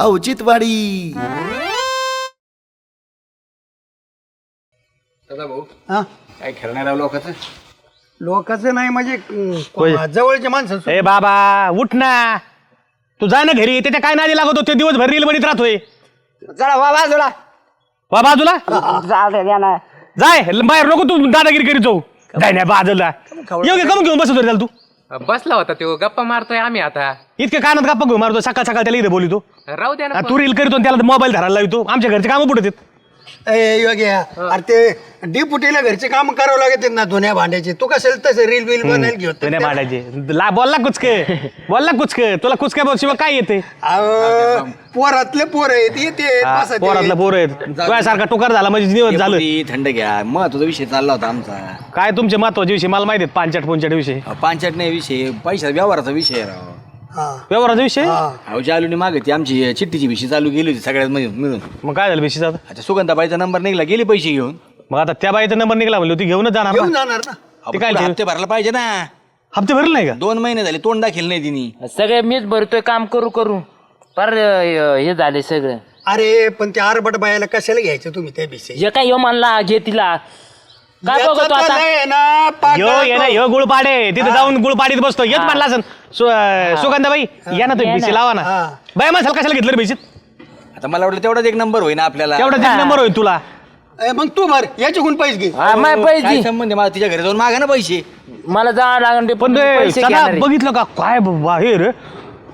औचित्यवाडी। दादा भाऊ हा? काय खेळणाऱ्या लोकांचं? लोकांचं नाही म्हणजे. अं, जवळचे माणसं ए बाबा उठ ना. तू जा ना घरी त्याच्या काय नादी लागत होते? दिवसभर रील मध्ये राहतोय. जरा वा बाजूला. वा बाजूला? जाय बाहेर नको तू दादागिरी करीत जाऊ. जाय नाही बाजूला. योग्य कमी घेऊन बसतो रे त्याला तू? बसला होता तो गप्पा मारतोय आम्ही आता. इतके कानात गप्पा घेऊन मारतो सकाळ सकाळ त्याला इथे बोलितो राहू द्या ना तू रील करीतो आणि त्याला मोबाईल धरायला लावतो. आमच्या घरचे कामं पुढे येतात ए योग्य. अरे ते डिपुटीला घरचे काम करावं लागत ना धुण्या भांड्याचे. तू कसेल तसं रील बिल बनायला घेऊ तुने मांडायचे ला बोलला कुचके. बोलला कुचके. तुला कुचक्या शिवाय काय येते? अहो, पोरातले पोर आहेत येते. पोरातला पोर आहेत. तुझ्यासारखा टोकार झाला म्हणजे निवड झालं. डेपुटी, थंड घ्या. महत्त्वाचा विषय चालला होता आमचा. काय तुमचे महत्त्वाचे विषय? मला माहिती आहेत पांचट पोंचट विषय पांचट नाही विषय पैसा व्यवहाराचा विषय आहे राव. व्यवहाराचा विषय? हा. अहो जालूने मागे ती आमची चिठ्ठीची विषय चालू केली होती सगळ्यात मिळून मिळून मग काय झालं विषय अच्छा सुगंधाबाईचा नंबर निघला गेले पैसे घेऊन. मग आता त्या बाईचा नंबर निघाला म्हणलं ती घेऊनच जाणार ना. जाणार ना. ते काय ते? हप्ते भरायला पाहिजे ना. हप्ते भरले नाही का? दोन महिने झाले तोंड दाखल नाही तिने. सगळे मीच भरतोय काम करू करू. पर हे झाले सगळं. अरे पण त्या आरबट बायाला कशाला घ्यायचं तुम्ही त्या विषयी जे काय यो म्हणला घे तिला. काय याचं बघतो तर आता? लय आहे ना पाक यो ये ना यो गुळपाडे. तिथे जाऊन गुळपाडीत बसतो. येत म्हणला असन. सु- सुगंधाबाई या ना तुम्ही या ना. लावा ना. हा. बाय माणसाला कशाला घेतलं रे बिशीत आता मला वाटलं तेवढाच एक नंबर होईना आपल्याला. तेवढा नंबर होईल तुला. ए, मग तू भर याच्याकडून पैसे घे. हा, माय काय पैसे. संबंध आहे? मला तिच्या घरी जाऊन मागा ना पैसे. मला जावं लागेल पण ते पैसे सदा घेणार आहे. बघितलं का? काय बाबा हे रे.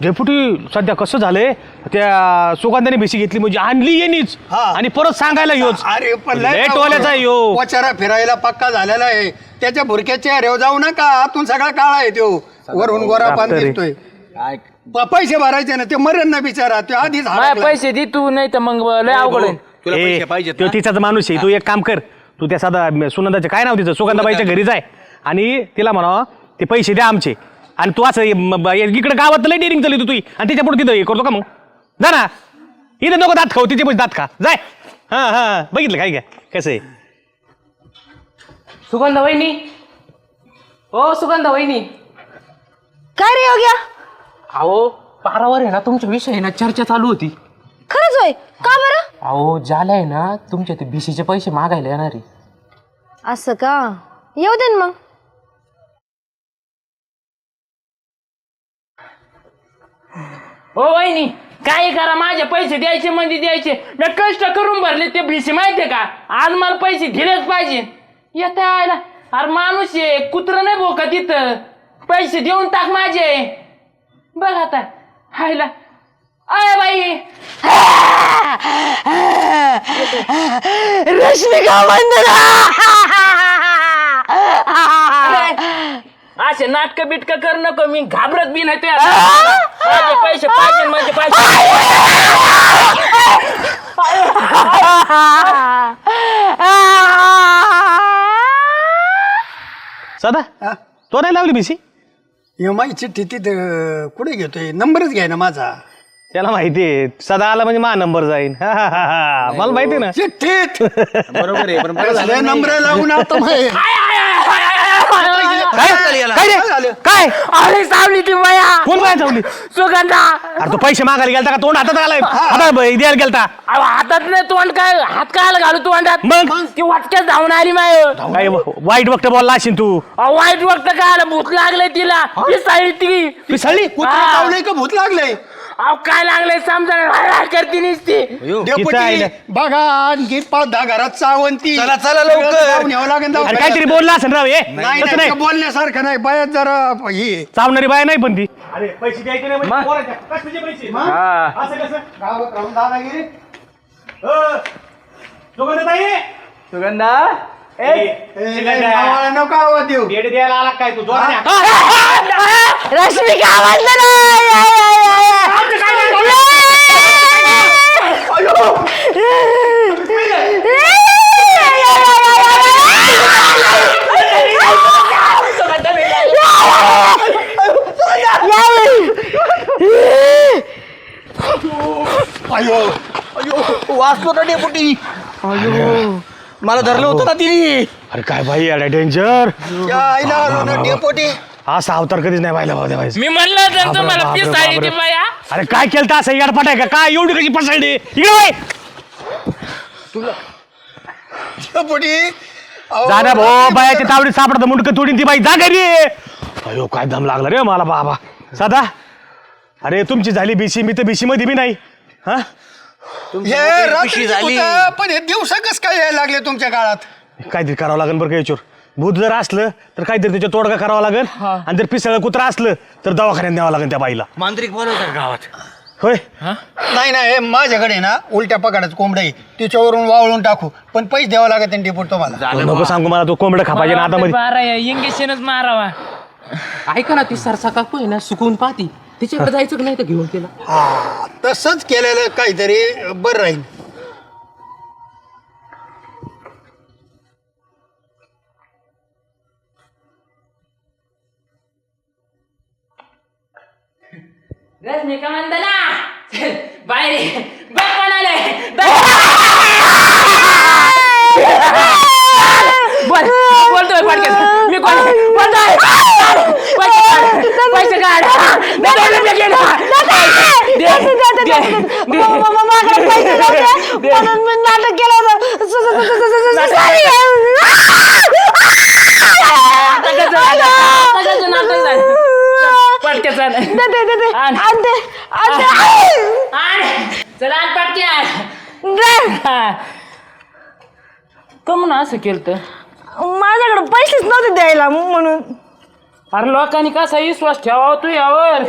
डेप्युटी सध्या कसं झालंय? त्या सुगंधाने भिशी घेतली म्हणजे आणली येणीच. हा. आणि परत सांगायला योच. अरे पण लय लेट वाल्याचा आहे. यो. पोचारा फिरायला पक्का झालेला आहे. त्याच्या भुरक्याच्या रेव जाऊ नका. आतून सगळा काळा आहे तो. वरून गोरा पान डॉक्टर आहे. दिसतोय काय? प- पैसे भरायचे ना ते मरण ना बिचारा. तो आधीच माय हरकला. पैसे दे तू नाही तर मग लय अवघड होईल. तुला ए, पैसे पाहिजेत तो ना? तिचाच माणूस आहे. तू एक काम कर. तू त्या साधा सुनंदाचे काय नाव तिचं? सुगंधाबाईच्या घरी जाय. आणि तिला म्हणा ते पैसे द्या आमचे. आणि तू असं इकडे गावात लय डेअरिंग चालली तू तुझी आणि तिच्या पुढे तिथं हे करतो का मग? जा ना. इथे नको दात खाऊ तिचे पैसे दात खा. जाय हा हा. बघितलं काय काय कसं आहे? सुगंधा वहिनी. हो सुगंधा वहिनी. काय रे योग्या? अहो पारावर आहे ना तुमच्या विषयी ना चर्चा चालू होती. खरंच होय? का बरं? अहो ज्याला आहे ना तुमच्या ते बीसीचे पैसे मागायला येणार आहे. असं का? येऊ दे ना मग. हो वहिनी काय करा माझे पैसे द्यायचे म्हणजे द्यायचे. मी कष्ट करून भरले ते भिशी माहितीये का? आज मला पैसे दिलेच पाहिजे. येत आयला. अरे माणूस आहे कुत्र नाही भोका तिथं पैसे देऊन टाक माझे. बघ आता हायला अय बाई. रश्मिका वंदना असे नाटक बिटक कर नको मी घाबरत बी नाही तुझ्या माझे पैसे पाहिजे म्हणजे पाहिजे सदा? तो नाही लावली भिशी? हे माझी चिठ्ठी तिथं कुठे घेतोय? नंबरच घ्याय ना माझा. त्याला माहिती आहे. सदा आला म्हणजे मा नंबर जाईन. हा, हा, हा, हा. मला माहिती आहे ना. चिठ्ठीत. बरोबर आहे पण नंबर लागून आता. काय? काय काय रे? झालं? काय? अरे सावली ती बाया कोण काय चावली सुगंधा. अरे तो पैसे मागायला गेलता का? तोंड हातात आलाय. आता द्यायला गेलता. अहो, हातात नाही तोंड काय? हात काय घालू तोंडात? मग? ती वाटक्यात धावून आली माय. काय वाईट वक्त बोलला असेल तू. अहो, वाईट वक्त काय आलं? भूत लागलंय तिला. ती साळी ती. पिसळली? कुत्रा चावलंय का? भूत लागलंय? अहो काय लागलंय समजा करती नुसती. अयो. डेपुटी आईला. बघा आणखी घरात चावंती चला, चला लवकर. सगळं जाऊन यावं लागेल अरे. काहीतरी बोलला असेल राव हे नाही तसं नाही नाही. बोलण्यासारखं नाही. बायात जरा ही. चावणारी बाय नाही पण ती अरे पैसे द्यायचे नाही म्हणजे पोराच्या. कशाचे पैसे? असं कसं? गावात राहून दादागिरी अ, सुगंधाताई? सुगंधा? ए, ए, नाही, गावाला नको आवाज देऊ. द्यायला आला काय तू? जोराने हाक. रश्मिका वंदना या, या, या, या. अयो वाचतो ना डेपुटी. अयो. मला धरलं होतं ना तिने. अरे काय भाई अरे डेंजर या आईला आलो ना डेपोटी. असा अवतार कधीच नाही पाहिला भाऊ देवायचं. मी म्हणलं होतं ना बापरे, तुम्हाला बापरे, पिसाळी बापरे. ती बाया. अरे काय केलं असं येडपट आहे का? काय एवढी कशी पसरली इकडे वळ. डेपुटी. अहो, जा ना भाऊ रात्री बायाच्या तावडीत सापडतं मुंडकं तोडीन ती बाई. जा घरी. अयो काय दम लागला रे मला बाबा. सदा अरे तुमची झाली बीसी मी तर बीसी मध्ये बी नाही. हा? हे रात्री होतं, पण हे दिवस कस काय यायला लागले तुमच्या काळात? काहीतरी करावं लागेल बरं का याच्यावर. भूत जर असलं तर काहीतरी त्याच्या तोडगा करावा लागेल. आणि जर पिसळ कुत्रा असलं तर दवाखान्यात न्यावं लागेल त्या बाईला. मांत्रिक बोलवतात गावात? होय? नाही नाही हे माझ्याकडे ना उलट्या पकडाच कोंबडा आहे. तिच्यावरून वावळून टाकू. पण पैसे द्यावं लागत त्यांनी डेपुट तुम्हाला. नको सांगू मला तो कोंबडं खापायचे ना आता मध्ये बारा इंजेक्शनच मारावा. ऐका ना ती सरसा काकू आहे ना सुकून पाहती. तिच्याकडे जायचं का नाही तर घेऊन तिला? हा. तसंच केलेलं काहीतरी बरं राहील. रजनीका मंदना बाहेर बघ कोणाला बोल बोलतोय मी कोण बोलतोय पैसे काढ. पैसे काढ. दे, दे, दे, दे, दे, दे, दे, दे. म्हणून नाटक केलं होतं. नाटकाचं झालं. नाटकाचं नाटक झालं. पटक्याचं झालं. आण. आण. चला आण पटक्या. कमून असं केलं माझ्याकडे पैसेच नव्हते द्यायला म्हणून. अरे लोकांनी कसा विश्वास ठेवावा तू यावर?